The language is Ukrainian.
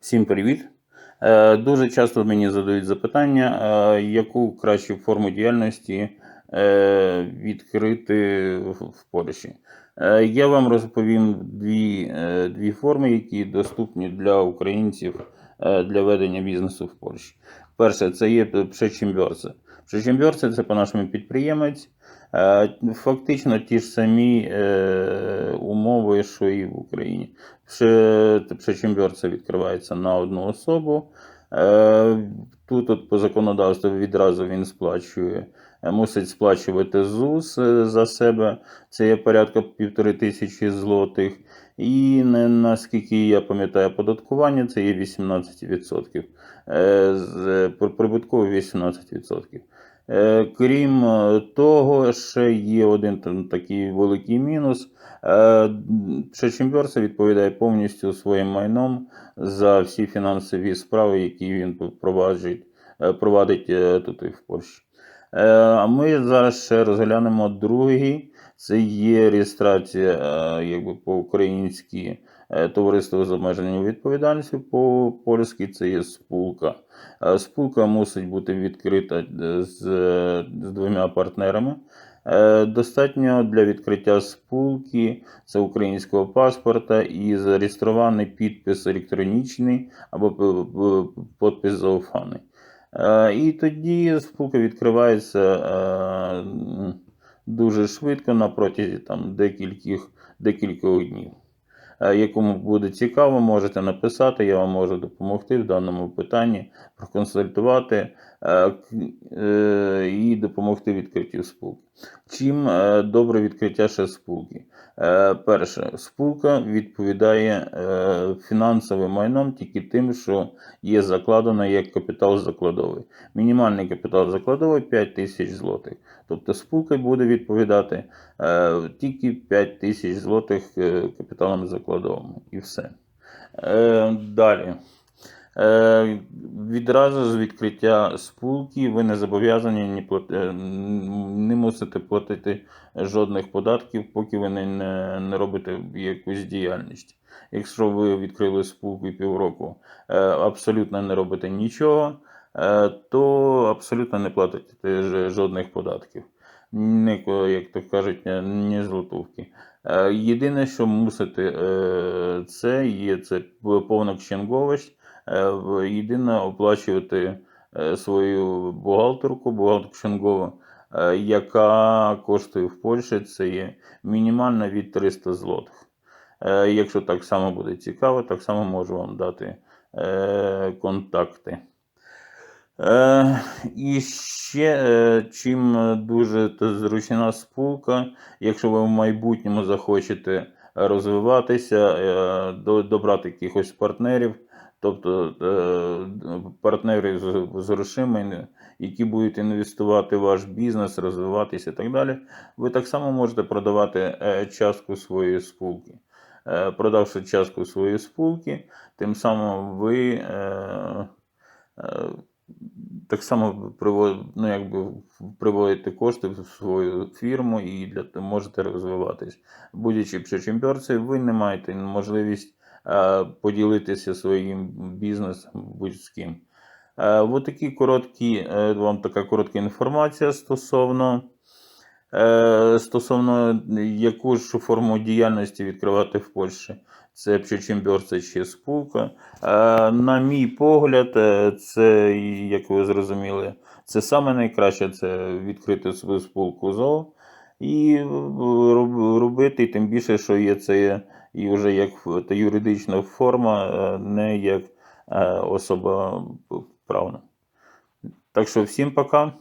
Всім привіт! Е, Дуже часто мені задають запитання, е, яку кращу форму діяльності е, відкрити в Польщі. Я вам розповім дві, дві форми, які доступні для українців для ведення бізнесу в Польщі. Перше, це є Пшечімбьорце. Пшечімбьорце це по-нашому підприємець. Фактично ті ж самі е, що і в Україні. Пшечімбьорце відкривається на одну особу. Е, Тут от по законодавству відразу він сплачує, е, мусить сплачувати ЗУС е, за себе. Це є порядка півтори тисячі злотих. І наскільки я пам'ятаю, оподаткування це є 18%. Е, з- при- Прибутково 18%. Е, Крім е, того, ще є один там такий великий мінус. Шечемберса відповідає повністю своїм майном за всі фінансові справи, які він е, провадить е, тут і в Польщі. А ми зараз ще розглянемо другий. Це є реєстрація е, якби по-українськи е, товариство з обмеженою відповідальністю, по польськи це є спулка. Е, Спулка мусить бути відкрита з, з двома партнерами. Достатньо для відкриття спулки це українського паспорта і зареєстрований підпис електронічний або підпис зауфаний. І тоді спулка відкривається дуже швидко на протязі там, декількох, декількох днів. Якому буде цікаво, можете написати, я вам можу допомогти в даному питанні, проконсультувати і допомогти відкриттю спілки. Чим е, добре відкриття ще спілки? Е, Перше, спілка відповідає е, фінансовим майном тільки тим, що є закладено як капітал закладовий. Мінімальний капітал закладовий 5 тисяч злотих. Тобто спілка буде відповідати е, тільки 5 тисяч злотих е, капіталом закладовим. І все. Е, далі. Е, відразу з відкриття спілки ви не зобов'язані ні плати, е, не мусите платити жодних податків, поки ви не, не, робите якусь діяльність. Якщо ви відкрили спілку півроку, е, абсолютно не робите нічого, то абсолютно не платите жодних податків. Ніко, як то кажуть, ні злотовки. Єдине, що мусите, це є це повна в- єдине оплачувати е, свою бухгалтерку, бухгалтерку księgową, е, яка коштує в Польщі, це є мінімально від 300 злотих. Е, Якщо так само буде цікаво, так само можу вам дати е, контакти. Е, і ще е, чим е, дуже зручна спілка, якщо ви в майбутньому захочете розвиватися, е, добрати якихось партнерів, тобто е, партнерів з, грошима, які будуть інвестувати в ваш бізнес, розвиватися і так далі, ви так само можете продавати е, частку своєї спілки. Е, Продавши частку своєї спілки, тим самим ви так само ну, якби, приводите кошти в свою фірму і для, можете розвиватись. Будучи чемпіонцем, ви не маєте можливість поділитися своїм бізнесом будь з ким. Е, от такі короткі, е, вам така коротка інформація стосовно, е, стосовно яку ж форму діяльності відкривати в Польщі. Це Пчечембьорце чи спілка. Е, На мій погляд, е, це, як ви зрозуміли, це саме найкраще це відкрити свою спілку ЗОО і робити, тим більше, що є це і вже як юридична форма, е, не як е, особа правна. Так що всім пока.